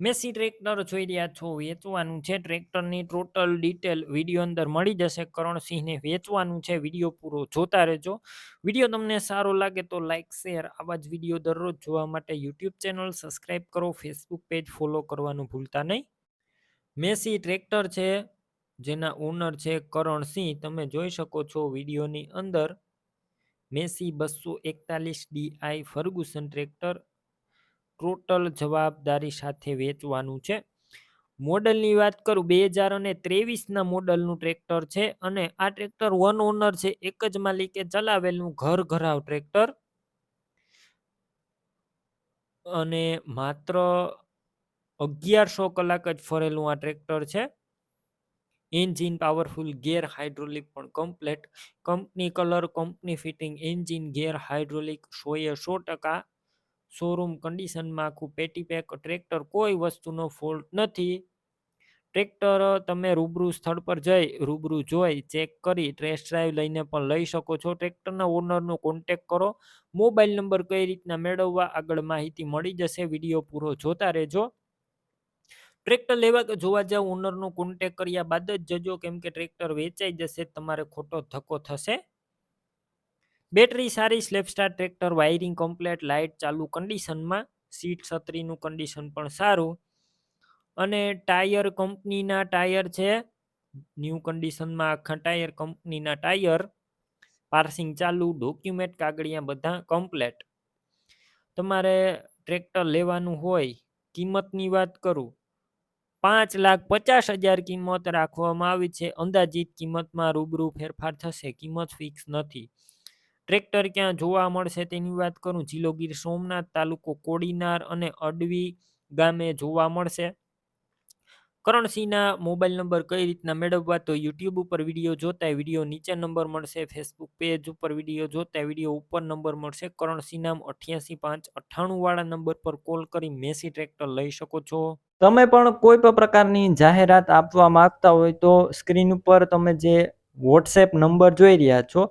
Massey tractor જોઈ રહ્યા છો, વેચવાનું છે. ટ્રેક્ટરની ટોટલ ડિટેલ વીડિયો અંદર મળી જશે. કરણસિંહને વેચવાનું છે. વીડિયો પૂરો જોતા રહેજો. વીડિયો તમને સારો લાગે તો લાઇક શેર આવા જ વીડિયો દરરોજ જોવા માટે યુટ્યુબ ચેનલ સબસ્ક્રાઈબ કરો. ફેસબુક પેજ ફોલો કરવાનું ભૂલતા નહીં. મેસી ટ્રેક્ટર છે. જેના ઓનર છે કરણસિંહ. તમે જોઈ શકો છો વિડીયોની અંદર મેસી બસો એકતાલીસ ડીઆઈ ફર્ગુસન ટ્રેક્ટર ટોટલ જવાબદારી સાથે વેચવાનું છે. મોડલની વાત કરું, બે હજાર અને ત્રેવીસના મોડલનું ટ્રેક્ટર છે અને આ ટ્રેક્ટર વન ઓનર છે. એક જ માલિકે ચલાવેલું ઘર ઘરાવ ટ્રેક્ટર. અને માત્ર અગિયારસો કલાક જ ફરેલું આ ટ્રેક્ટર છે. એન્જિન પાવરફુલ, ગેર હાઇડ્રોલિક પણ complete. Company colour, company fitting, engine gear hydraulic, સોએ સો ટકા. શોરૂમ કન્ડિશનમાં આખું પેટી પેક, ટ્રેક્ટર કોઈ વસ્તુનો ફોલ્ટ નથી. ટ્રેક્ટર તમે રૂબરૂ સ્થળ પર જઈ, રૂબરૂ જોઈ, ચેક કરી, ટેસ્ટ ડ્રાઈવ લઈને પણ લઈ શકો છો. ટ્રેક્ટરના ઓનરનો કોન્ટેક કરો. મોબાઈલ નંબર કઈ રીતના મેળવવા આગળ માહિતી મળી જશે, વીડિયો પૂરો જોતા રહેજો. ટ્રેક્ટર લેવા કે જોવા જાવ, ઓનરનો કોન્ટેક કર્યા બાદ જ જજો. કેમ કે ટ્રેક્ટર વેચાઈ જશે, તમારે ખોટો ધક્કો થશે. બેટરી સારી, સ્લેપસ્ટાર ટ્રેક્ટર, વાયરિંગ કમ્પ્લેટ, લાઇટ ચાલુ કન્ડિશનમાં, સીટ છત્રીનું કન્ડિશન પણ સારું. અને ટાયર કંપનીના ટાયર છે, ન્યૂ કન્ડિશનમાં આખા ટાયર કંપનીના ટાયર, પાર્સિંગ ચાલુ, ડોક્યુમેન્ટ કાગળિયા બધા કમ્પ્લેટ. તમારે ટ્રેક્ટર લેવાનું હોય, કિંમતની વાત કરું, પાંચ લાખ પચાસ હજાર કિંમત રાખવામાં આવી છે, અંદાજિત કિંમતમાં રૂબરૂ ફેરફાર થશે, કિંમત ફિક્સ નથી. ટ્રેક્ટર ક્યાં જોવા મળશે તેની વાત કરું? જિલ્લો ગીર સોમનાથ તાલુકો કોડીનાર અને અડવી ગામે જોવા મળશે. કરણસિંહના મોબાઈલ નંબર કઈ રીતના મેળવવા? તો યુટ્યુબ ઉપર વીડિયો જોતા વીડિયો નીચે નંબર મળશે. ફેસબુક પેજ ઉપર વીડિયો જોતા વીડિયો ઉપર નંબર મળશે. કરણસિંહ નામ અઠ્યાસી પાંચ અઠ્ઠાણું વાળા નંબર પર કોલ કરી મેસી ટ્રેક્ટર લઈ શકો છો. તમે પણ કોઈ પણ પ્રકારની જાહેરાત આપવા માંગતા હોય તો સ્ક્રીન ઉપર તમે જે વોટ્સએપ નંબર જોઈ રહ્યા છો